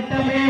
திட்டமே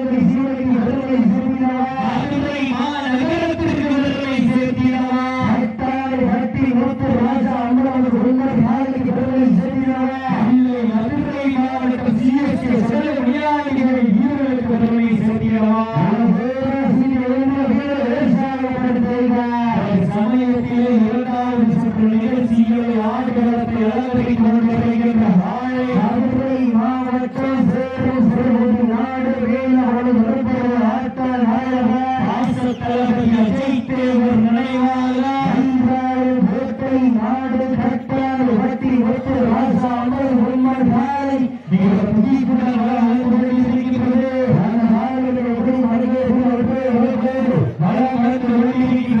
தளபதியை ஜெயித்தே ஒரு நினைவாளா பூத்தை நாடு கட்டான பற்றி ஒத்து ராசா அமல் உண்மன் காலை மிக புதிப்புடன் வர அனுபவத்தில் இருக்கிறது அந்த நாடுகள் எப்படி மனிதர்கள் எப்படி மழை மரத்தில் வெளியிருக்கிறது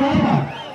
Thank.